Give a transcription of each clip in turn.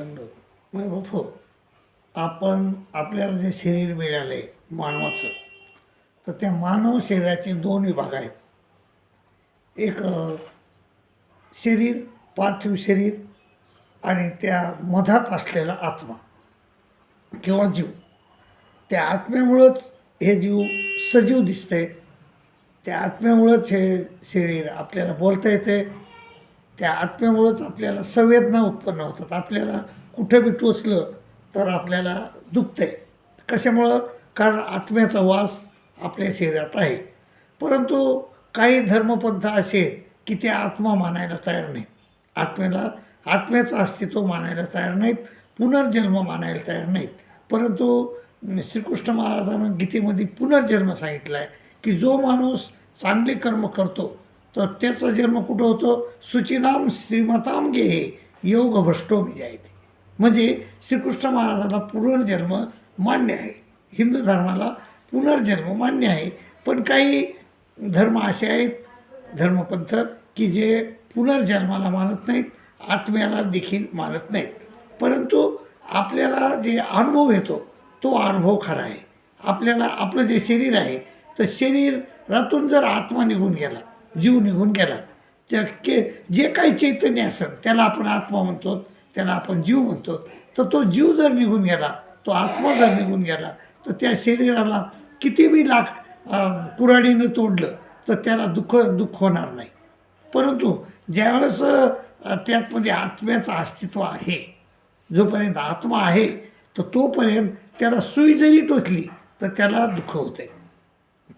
बापू आपण आपल्याला जे शरीर मिळाले मानवाचं तर त्या मानव शरीराचे दोन विभाग आहेत. एक शरीर पार्थिव शरीर आणि त्या मधात असलेला आत्मा किंवा जीव. त्या आत्म्यामुळंच हे जीव सजीव दिसते त्या आत्म्यामुळंच हे शरीर आपल्याला बोलता येते त्या आत्म्यामुळंच आपल्याला संवेदना उत्पन्न होतात. आपल्याला कुठं बी टोचलं तर आपल्याला दुखतंय. कशामुळं? कारण आत्म्याचा वास आपल्या शरीरात आहे. परंतु काही धर्मपंथ असे आहेत की ते आत्मा मानायला तयार नाहीत. आत्म्याला आत्म्याचं अस्तित्व मानायला तयार नाहीत. पुनर्जन्म मानायला तयार नाहीत. परंतु श्रीकृष्ण महाराजांना गीतेमध्ये पुनर्जन्म सांगितला आहे की जो माणूस चांगले कर्म करतो तर त्याचा जन्म कुठं होतो? सुचिनाम श्रीमताम गेहे योग भ्रष्टो विजयते म्हणजे श्रीकृष्ण महाराजाला पुनर्जन्म मान्य आहे. हिंदू धर्माला पुनर्जन्म मान्य आहे. पण काही धर्म असे आहेत धर्मपंथ की जे पुनर्जन्माला मानत नाहीत आत्म्याला देखील मानत नाहीत. परंतु आपल्याला जे अनुभव येतो तो अनुभव खरा आहे. आपल्याला आपलं जे शरीर आहे तर शरीरातून जर आत्मा निघून गेला जीव निघून गेला. तर के जे काही चैतन्य असेल त्याला आपण आत्मा म्हणतो त्याला आपण जीव म्हणतो. तर तो जीव जर निघून गेला तो आत्मा जर निघून गेला तर त्या शरीराला किती बी लाख पुराणीनं तोडलं तर त्याला दुःख दुःख होणार नाही. परंतु ज्यावेळेस त्यातमध्ये आत्म्याचं अस्तित्व आहे जोपर्यंत आत्मा आहे तर तोपर्यंत त्याला सुई जरी टोचली तर त्याला दुःख होते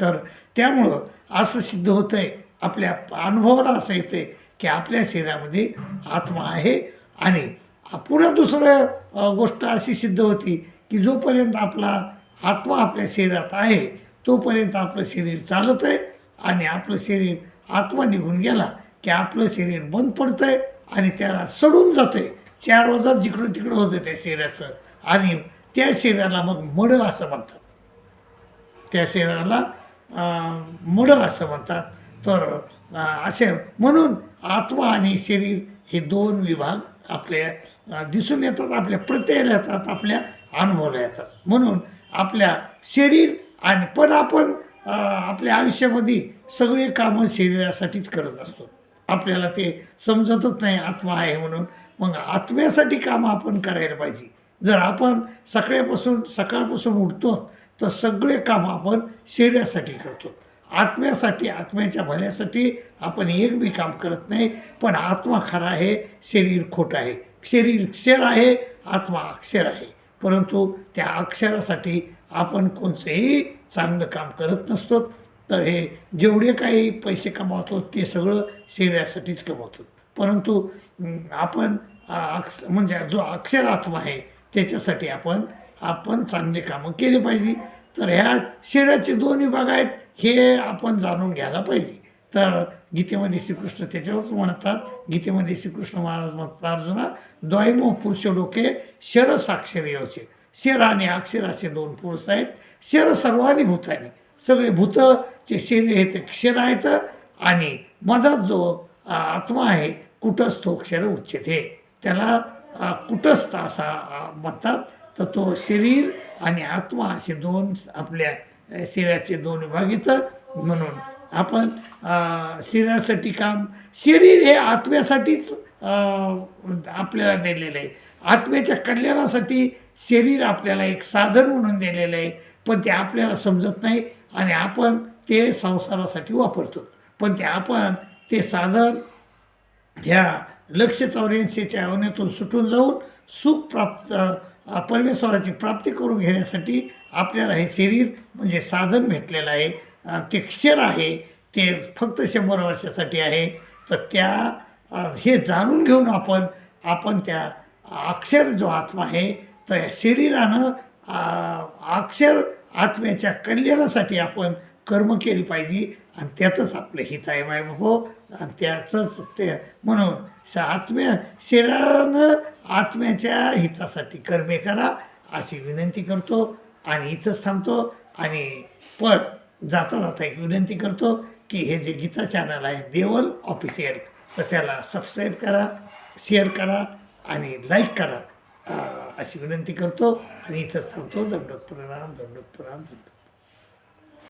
तर त्यामुळं असं सिद्ध होतं आहे आपल्या अनुभवाला असं येते की आपल्या शरीरामध्ये आत्मा आहे. आणि पुन्हा दुसरं गोष्ट अशी सिद्ध होती की जोपर्यंत आपला आत्मा आपल्या शरीरात आहे तोपर्यंत आपलं शरीर चालत आहे. आणि आपलं शरीर आत्मा निघून गेला की आपलं शरीर बंद पडतं आहे आणि त्याला सडून जातं आहे चार रोजात जिकडं तिकडं होतं त्या शरीराचं. आणि त्या शरीराला मग मड असं म्हणतात. त्या शरीराला मड असं म्हणतात. तर असे म्हणून आत्मा आणि शरीर हे दोन विभाग आपल्या दिसून येतात आपल्या प्रत्ययाला येतात आपल्या अनुभवाला येतात. म्हणून आपल्या शरीर आणि पण आपण आपल्या आयुष्यामध्ये सगळे कामं शरीरासाठीच करत असतो. आपल्याला ते समजतच नाही आत्मा आहे म्हणून. मग आत्म्यासाठी कामं आपण करायला पाहिजे. जर आपण सकाळपासून सकाळपासून उठतो तर सगळे कामं आपण शरीरासाठी करतो. आत्म्यासाठी आत्म्याच्या भल्यासाठी आपण एक बी काम करत नाही पण आत्मा खरा आहे शरीर खोटं आहे. शरीर क्षर आहे आत्मा अक्षर आहे. परंतु त्या अक्षरासाठी आपण कोणचंही चांगलं काम करत नसतो तर हे जेवढे काही पैसे कमावतो ते सगळं शरीरासाठीच कमावतो. परंतु आपण अक्ष म्हणजे जो अक्षर आत्मा आहे त्याच्यासाठी आपण आपण चांगले कामं केली पाहिजे. तर ह्या शरीराचे दोन विभाग आहेत हे आपण जाणून घ्यायला पाहिजे. तर गीतेमध्ये श्रीकृष्ण त्याच्यावरच म्हणतात. गीतेमध्ये श्रीकृष्ण महाराज म्हणतात अर्जुना द्वैमो पुरुष डोके शर साक्षर योचे. शर आणि अक्षर असे दोन पुरुष आहेत. शर सर्वानी भूतानी सगळे भूतचे शरीर हे ते क्षर आहेत आणि मधात जो आत्मा आहे कुटस्थ क्षर उच्चते. त्याला आ, कुटस्थ असा म्हणतात. तर तो शरीर आणि आत्मा असे दोन आपल्या शरीराचे दोन विभाग येतं म्हणून आपण शरीरासाठी काम शरीर हे आत्म्यासाठीच आपल्याला दिलेलं आहे. आत्म्याच्या कल्याणासाठी शरीर आपल्याला एक साधन म्हणून दिलेलं आहे पण ते आपल्याला समजत नाही आणि आपण ते संसारासाठी वापरतो. पण ते आपण ते साधन ह्या लक्ष चौऱ्याऐंशीच्या अवनेतून सुटून जाऊन सुख प्राप्त परमेश्वराची प्राप्ती करून घेण्यासाठी आपल्याला हे शरीर म्हणजे साधन भेटलेलं आहे. ते क्षर आहे ते फक्त शंभर वर्षासाठी आहे. तर त्या हे जाणून घेऊन आपण आपण त्या अक्षर जो आत्मा आहे तर शरीरानं अक्षर आत्म्याच्या कल्याणासाठी आपण कर्म केली पाहिजे. आणि त्यातच आपलं हित आहे माय बाबो. आणि त्याचंच ते म्हणून श आत्म्या शरीरानं आत्म्याच्या हितासाठी कर्मे करा अशी विनंती करतो. आणि इथंच थांबतो. आणि पण जाता जाता एक विनंती करतो की हे जे गीता चॅनल आहे देवल ऑफिशियल तर त्याला सबस्क्राईब करा शेअर करा आणि लाईक करा अशी विनंती करतो. आणि इथंच थांबतो. दंडक प्रणाम दंडक प्रणाम दंडक